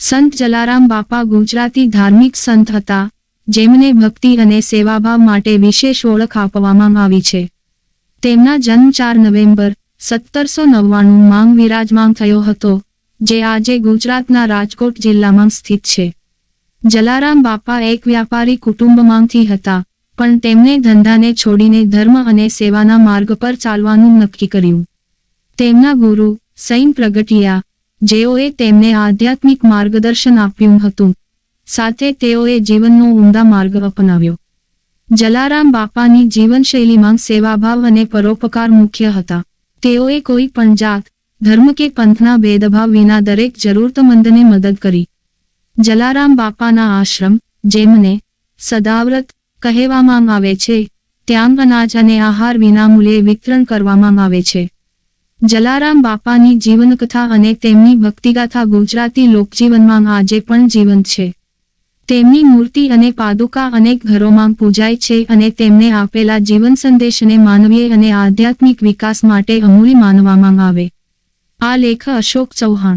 સંત જલારામ બાપા ગુજરાતી ધાર્મિક સંત હતા, જેમને ભક્તિ અને સેવાભાવ માટે વિશેષ ઓળખ આપવામાં આવી છે. તેમના જન્મ ચાર નવેમ્બર, સત્તરસો નવ્વાણું માંગ વિરાજમાન થયો હતો, જે આજે ગુજરાતના રાજકોટ જિલ્લામાં સ્થિત છે. જલારામ બાપા એક વ્યાપારી કુટુંબમાંથી હતા, પણ તેમણે ધંધાને છોડીને ધર્મ અને સેવાના માર્ગ પર ચાલવાનું નક્કી કર્યું. તેમના ગુરુ, સૈન પ્રગટિયા જેઓએ તેમને આધ્યાત્મિક માર્ગદર્શન આપ્યું હતું. સાથે તેઓએ જીવનનો ઉમદા માર્ગ અપનાવ્યો. જલારામ બાપાની જીવનશૈલીમાં સેવાભાવ અને પરોપકાર મુખ્ય હતા. તેઓએ કોઈ પણ જાત, ધર્મ કે પંથના ભેદભાવ વિના દરેક જરૂરતમંદને મદદ કરી. જલારામ બાપાના આશ્રમ, જેમને સદાવ્રત કહેવામાં આવે છે ત્યાં અનાજ અને આહાર વિના મૂલ્યે વિતરણ કરવામાં આવે છે. જલારામ બાપાની જીવનકથા અને તેમની ભક્તિગાથા ગુજરાતી લોકજીવનમાં આજે પણ જીવંત છે. તેમની મૂર્તિ અને પાદુકા અનેક ઘરોમાં પૂજાય છે અને તેમને આપેલા જીવન સંદેશને માનવીય અને આધ્યાત્મિક વિકાસ માટે અમૂલ્ય માનવામાં આવે. આ લેખ અશોક ચૌહાણ